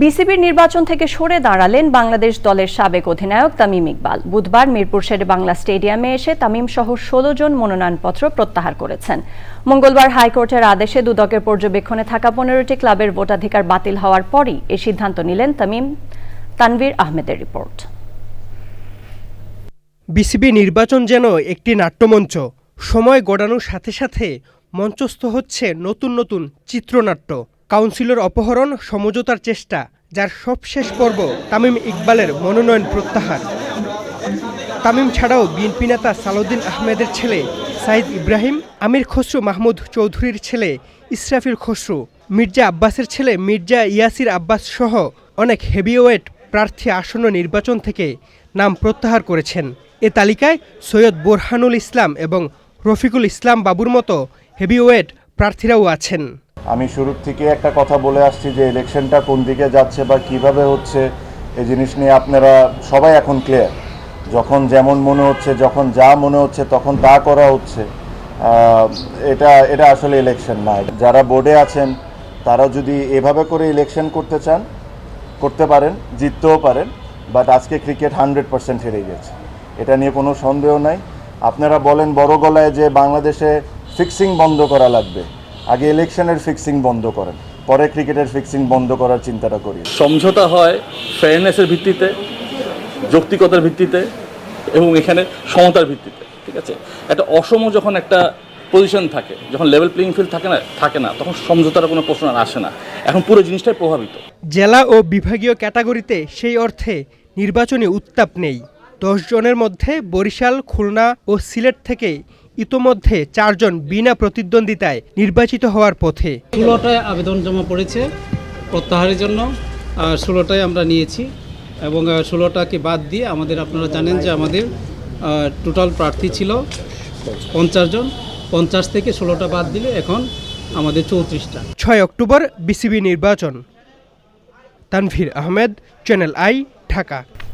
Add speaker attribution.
Speaker 1: বিসিবির নির্বাচন থেকে সরে দাঁড়ালেন বাংলাদেশ দলের সাবেক অধিনায়ক তামিম ইকবাল। বুধবার মিরপুর শেরে বাংলা স্টেডিয়ামে এসে তামিম সহ ষোলো জন মনোনয়নপত্র প্রত্যাহার করেছেন। মঙ্গলবার হাইকোর্টের আদেশে দুদকের পর্যবেক্ষণে থাকা পনেরোটি ক্লাবের ভোটাধিকার বাতিল হওয়ার পরই এ সিদ্ধান্ত নিলেন তামিম। তানভীর আহমেদের রিপোর্ট।
Speaker 2: বিসিবি নির্বাচন যেন একটি নাট্যমঞ্চ, সময় গড়ানোর সাথে সাথে মঞ্চস্থ হচ্ছে নতুন নতুন চিত্রনাট্য। কাউন্সিলর অপহরণ, সমঝোতার চেষ্টা, যার সবশেষ পর্ব তামিম ইকবালের মনোনয়ন প্রত্যাহার। তামিম ছাড়াও বিএনপি নেতা সালাউদ্দিন আহমেদের ছেলে সাইদ ইব্রাহিম, আমির খসরু মাহমুদ চৌধুরীর ছেলে ইসরাফিল খসরু, মির্জা আব্বাসের ছেলে মির্জা ইয়াসির আব্বাস সহ অনেক হেভিওয়েট প্রার্থী আসন্ন নির্বাচন থেকে নাম প্রত্যাহার করেছেন। এ তালিকায় সৈয়দ বোরহানুল ইসলাম এবং রফিকুল ইসলাম বাবুর মতো হেভিওয়েট প্রার্থীরাও আছেন।
Speaker 3: আমি শুরুর থেকে একটা কথা বলে আসছি যে ইলেকশনটা কোন দিকে যাচ্ছে বা কীভাবে হচ্ছে, এই জিনিস নিয়ে আপনারা সবাই এখন ক্লিয়ার যখন যেমন মনে হচ্ছে, যখন যা মনে হচ্ছে, তখন তা করা হচ্ছে। এটা এটা আসলে ইলেকশন না। যারা বোর্ডে আছেন তারা যদি এভাবে করে ইলেকশন করতে চান, করতে পারেন, জিততেও পারেন বাট আজকে ক্রিকেট হান্ড্রেড পার্সেন্ট হেরে গেছে। এটা নিয়ে কোনো সন্দেহ নাই। আপনারা বলেন বড় গলায় যে বাংলাদেশে ফিক্সিং বন্ধ করা লাগবে। আগে ইলেকশনের ফিক্সিং বন্ধ করেন পরে ক্রিকেটের ফিক্সিং বন্ধ করার চিন্তাটা করি
Speaker 4: সমঝোতা হয় ফেয়ারনেসের ভিত্তিতে যৌক্তিকতার ভিত্তিতে এবং এখানে সমতার ভিত্তিতে ঠিক আছে? একটা অসম যখন একটা পজিশন থাকে যখন লেভেল প্লেইং ফিল্ড থাকে না থাকে না তখন সমঝোতার কোনো প্রশ্ন আর আসে না। এখন পুরো জিনিসটাই প্রভাবিত।
Speaker 2: জেলা ও বিভাগীয় ক্যাটাগরিতে সেই অর্থে নির্বাচনী উত্তাপ নেই। দশ জনের মধ্যে বরিশাল খুলনা ও সিলেট থেকে ইতোমধ্যে চারজন বিনা প্রতিদ্বন্দ্বিতায় নির্বাচিত হওয়ার পথে।
Speaker 5: ষোলোটায় আবেদন জমা পড়েছে প্রত্যাহারের জন্য ষোলোটায় আমরা নিয়েছি এবং ষোলোটাকে বাদ দিয়ে আমাদের আপনারা জানেন যে আমাদের টোটাল প্রার্থী ছিল পঞ্চাশ জন। পঞ্চাশ থেকে ষোলোটা বাদ দিলে এখন আমাদের চৌত্রিশটা।
Speaker 2: ছয় অক্টোবর বিসিবি নির্বাচন। Tanvir Ahmed channel I Dhaka.